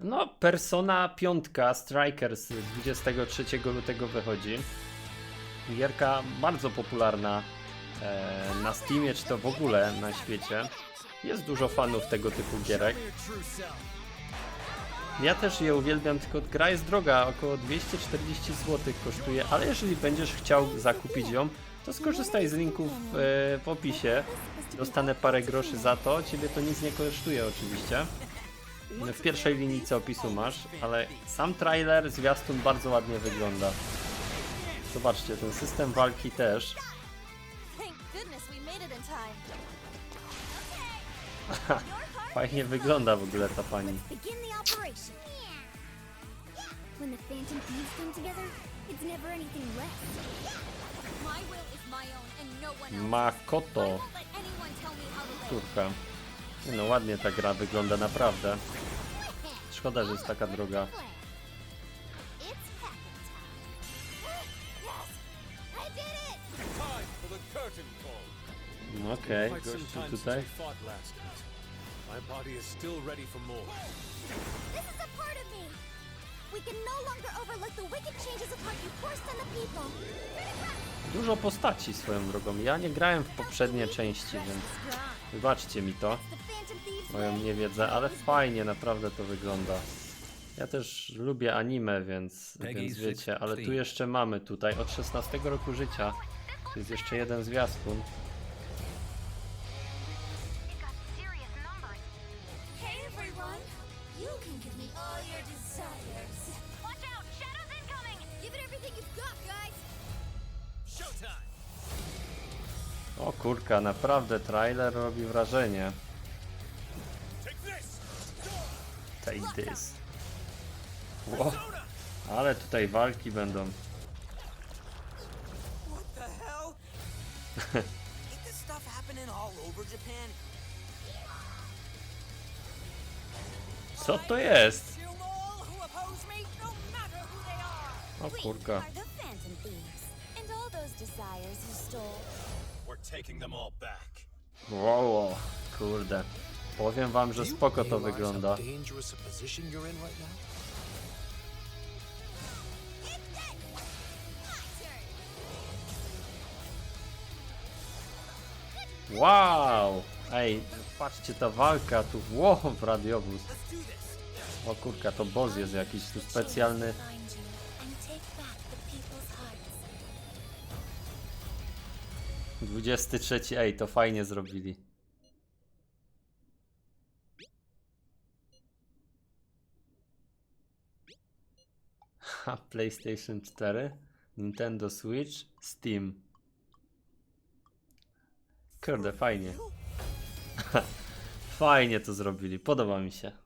No, Persona 5 Strikers 23 lutego wychodzi. Gierka bardzo popularna e, na Steamie, czy to w ogóle na świecie. Jest dużo fanów tego typu gierek. Ja też je uwielbiam, tylko gra jest droga, około 240 zł kosztuje, ale jeżeli będziesz chciał zakupić ją, to skorzystaj z linków e, w opisie. Dostanę parę groszy za to, ciebie to nic nie kosztuje oczywiście. W pierwszej linijce opisu masz, ale sam trailer, zwiastun bardzo ładnie wygląda. Zobaczcie, ten system walki też. Time. Fajnie wygląda w ogóle ta pani. Begin the operation. When the Phantom Thieves come together, it's never anything less. My will is my own and no one else. Makoto, I No ładnie ta gra wygląda naprawdę. Szkoda, że jest taka droga. No Okej, gościu since tutaj. My body is still ready for more. This is a part of me! We can no longer overlook the wicked changes heart you forced on the people. Dużo postaci swoją drogą. Ja nie grałem w poprzednie części, więc wybaczcie mi to, moją niewiedzę, ale fajnie naprawdę to wygląda. Ja też lubię anime, więc, więc wiecie, ale tu 16. jeszcze mamy tutaj od 16 roku życia. To jest jeszcze jeden zwiastun. Hey everyone! You can give me all your desires. Watch out! Shadows incoming! Give it everything you've got, guys! Kurka, naprawdę trailer robi wrażenie. Take this! Ło, ale tutaj walki będą. Co to jest? No! O kurka. Wow, kurde. Powiem wam, że spoko to wygląda. Wow! Ej, patrzcie ta walka tu. Wow, w radiowóz. Do this! O kurka, to boss jest jakiś tu specjalny. 23, ej, to fajnie zrobili. Ha, PlayStation 4, Nintendo Switch, Steam. Kurde, fajnie. fajnie to zrobili, podoba mi się.